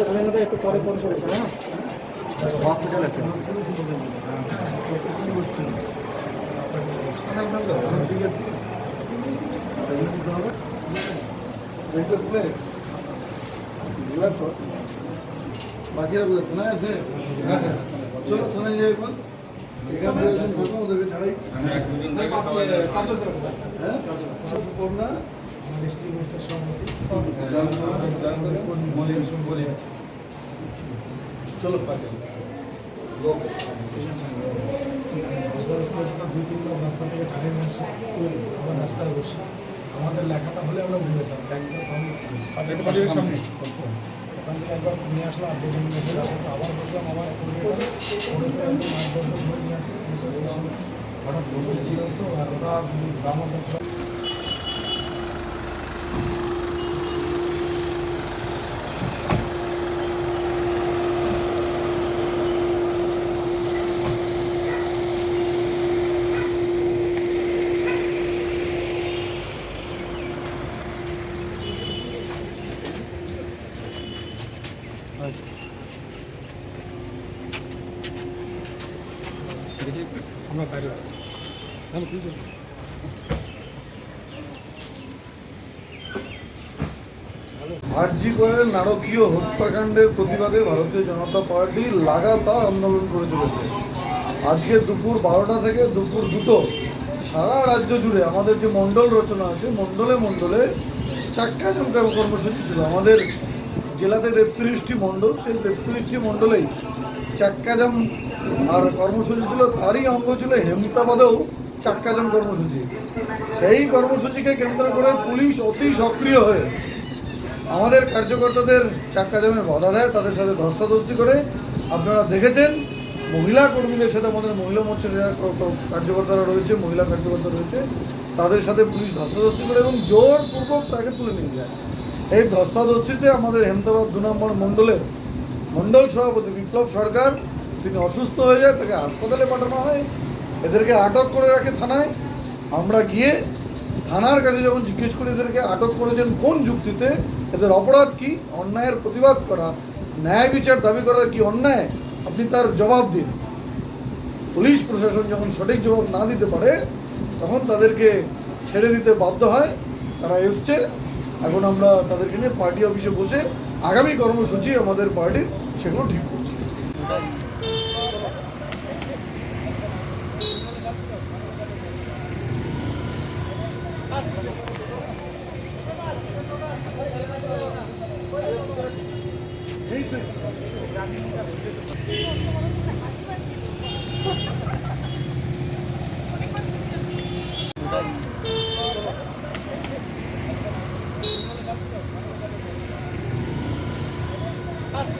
ওখানে মধ্যে একটু পরে ফোন করেছে না হসপিটাল আছে বাকিরা বলে থানায় আছে চলো থানায় যাই এখান একজন থাকব ওদেরকে ছাড়াই হ্যাঁ সুপর্ণা চলো। পাঠিয়ে দুই তিন রাস্তা থেকে ঢালে নিয়ে এসে আমরা রাস্তায় বসি। আমাদের লেখাটা হলে আমরা বুঝে যেতাম ব্যাংকের সামনে। ওখান থেকে একবার নিয়ে আসলাম এসে রাস্তাটা আবার বসলাম আবার হঠাৎ বন্ধু ছিল তো আর ওরা গ্রামের আমরা বাইরে আমি কি করব আরজি করের নারকীয় হত্যাকাণ্ডের প্রতিবাদে ভারতীয় জনতা পার্টি লাগাতার আন্দোলন করে চলেছে। আজকে দুপুর বারোটা থেকে দুপুর দুটো সারা রাজ্য জুড়ে আমাদের যে মণ্ডল রচনা আছে, মণ্ডলে মণ্ডলে চাক্কা জমকা কর্মসূচি ছিল। আমাদের জেলাতে তেত্রিশটি মণ্ডল, সেই তেত্রিশটি মণ্ডলেই চাক্কাজাম আর কর্মসূচি ছিল, তারই অঙ্গ ছিল হেমতাবাদেও চাক্কাজাম কর্মসূচি। সেই কর্মসূচিকে কেন্দ্র করে পুলিশ অতি সক্রিয় হয়ে আমাদের কার্যকর্তাদের চাক্কা জামে বাধা দেয়, তাদের সাথে ধস্তাধস্তি করে। আপনারা দেখেছেন, মহিলা কর্মীদের সাথে আমাদের মহিলা মোর্চার যারা কার্যকর্তারা রয়েছে, মহিলা কার্যকর্তা রয়েছে, তাদের সাথে পুলিশ ধস্তাধস্তি করে এবং জোরপূর্বক তাকে তুলে নিয়ে যায়। এই ধস্তাধস্তিতে আমাদের হেমতাবাদ দু নম্বর মণ্ডলের মণ্ডল সভাপতি বিপ্লব সরকার, তিনি অসুস্থ হয়ে যায়, তাকে হাসপাতালে পাঠানো হয়, এদেরকে আটক করে রাখে থানায়। আমরা গিয়ে থানার কাছে যখন জিজ্ঞেস করি, এদেরকে আটক করেছেন কোন যুক্তিতে? এদের অপরাধ কি? অন্যায়ের প্রতিবাদ করা, ন্যায় বিচার দাবি করা কি অন্যায়? আপনি তার জবাব দিন। পুলিশ প্রশাসন যখন সঠিক জবাব না দিতে পারে, তখন তাদেরকে ছেড়ে দিতে বাধ্য হয়। তারা এসছে এখন আমরা তাদেরকে নিয়ে পার্টি অফিসে বসে আগামী কর্মসূচি আমাদের পার্টির সেগুলো ঠিক করছি